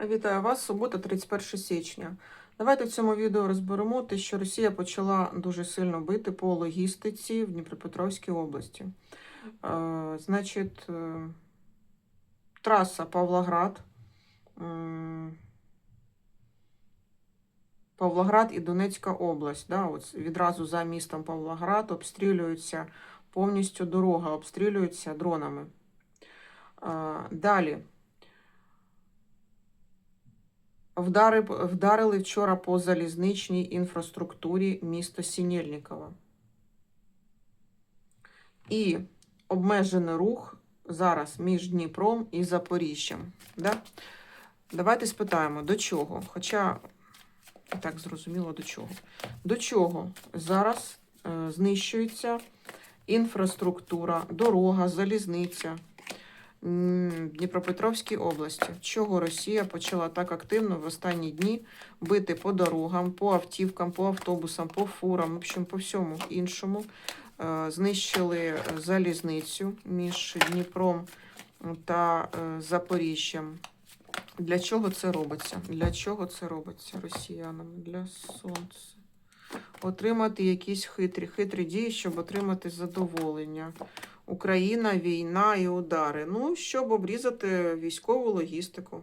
Вітаю вас, субота, 31 січня. Давайте в цьому відео розберемо те, що Росія почала дуже сильно бити по логістиці в Дніпропетровській області. Е, значить, е, траса Павлоград. м, Павлоград і Донецька область. Да, от відразу за містом Павлоград обстрілюється повністю дорога, обстрілюється дронами. Е, Далі. Вдарили вчора по залізничній інфраструктурі міста Сінєльніково. І обмежений рух зараз між Дніпром і Запоріжжям. Да? Давайте спитаємо, до чого? Хоча так зрозуміло до чого. До чого зараз е, знищується інфраструктура, дорога, залізниця Дніпропетровській області. Чого Росія почала так активно в останні дні бити по дорогам, по автівкам, по автобусам, по фурам, в общем, по всьому іншому. Е, Знищили е, залізницю між Дніпром та е, Запоріжжям. Для чого це робиться? Для чого це робиться росіянам? Для сонця. Отримати якісь хитрі, хитрі дії, щоб отримати задоволення. Україна, війна і удари. Ну, щоб обрізати військову логістику.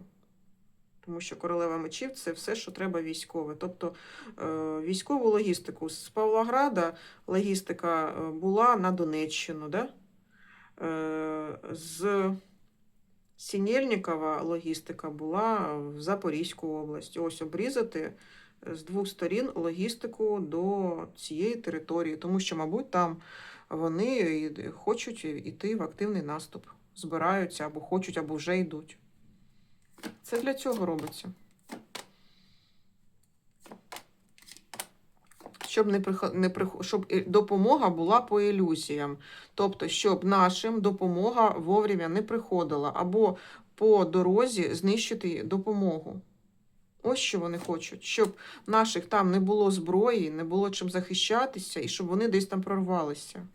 Тому що королева мечів це все, що треба військове. Тобто е, військову логістику з Павлограда логістика е, була на Донеччину, да? Е, з Сінєльнікова логістика була в Запорізьку область. Ось обрізати з двох сторін логістику до цієї території, тому що, мабуть, там вони хочуть йти в активний наступ, збираються або хочуть, або вже йдуть. Це для цього робиться. Щоб не не щоб допомога була по ілюзіям. Тобто, щоб нашим допомога вовремя не приходила, або по дорозі знищити допомогу. Ось що вони хочуть, щоб наших там не було зброї, не було чим захищатися, і щоб вони десь там прорвалися.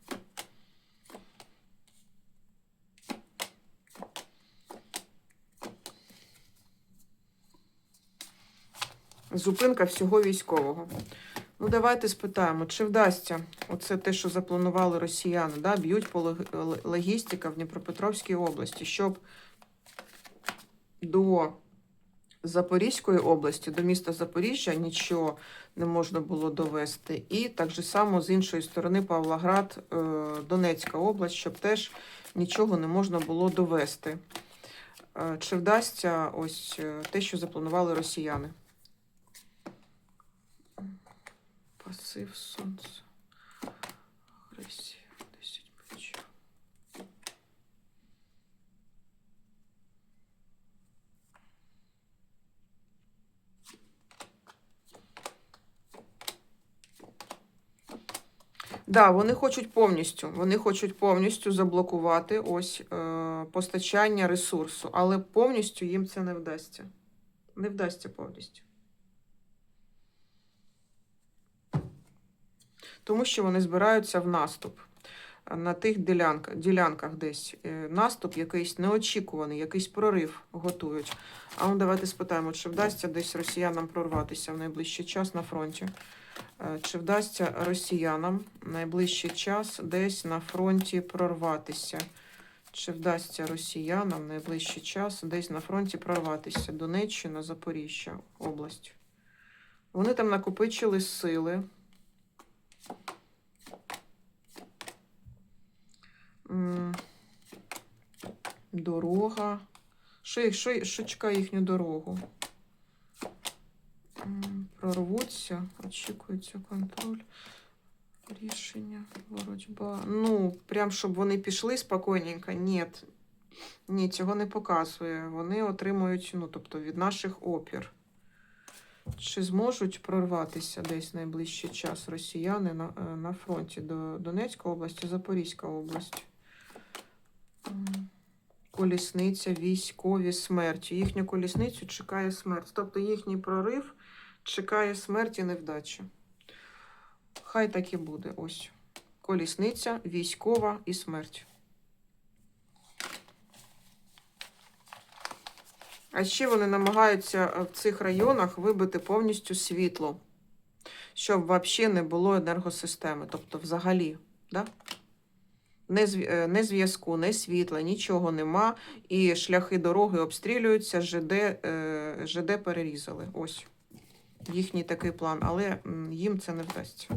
Зупинка всього військового. Ну, давайте спитаємо, чи вдасться оце те, що запланували росіяни, да, б'ють по лог- логістика в Дніпропетровській області, щоб до Запорізької області, до міста Запоріжжя нічого не можна було довести. І так же само з іншої сторони Павлоград, е, Донецька область, щоб теж нічого не можна було довести. Е, Чи вдасться ось е, те, що запланували росіяни? Пасив сонце. Агресія. 10 мечів. Да, вони хочуть повністю. Вони хочуть повністю заблокувати ось е, постачання ресурсу, але повністю їм це не вдасться. Не вдасться повністю. Тому що вони збираються в наступ е, на тих ділянках, ділянках десь. Е, Наступ якийсь неочікуваний, якийсь прорив готують. А ну давайте спитаємо, чи вдасться десь росіянам прорватися в найближчий час на фронті. Е, Чи вдасться росіянам найближчий час десь на фронті прорватися? Чи вдасться росіянам найближчий час десь на фронті прорватися? Донеччина, Запоріжжя, область. Вони там накопичили сили. Дорога. Що, що, що чекає їхню дорогу? Прорвуться, очікується контроль. Рішення, боротьба. Ну, прям щоб вони пішли спокійненько. Ні. Ні, цього не показує. Вони отримують, ну, тобто, від наших опір. Чи зможуть прорватися десь найближчий час росіяни на, е, на фронті до Донецької області, Запорізька область? Колісниця, військові, смерть. Їхню колісницю чекає смерть. Тобто їхній прорив чекає смерті невдачі. Хай так і буде. Ось. Колісниця, військова і смерть. А ще вони намагаються е, в цих районах вибити повністю світло, щоб взагалі не було енергосистеми. Тобто, взагалі, да? е, не зв'язку, не світла, нічого нема. І шляхи дороги обстрілюються, ЖД, е, ЖД перерізали. Ось їхній такий план, але їм це не вдасться.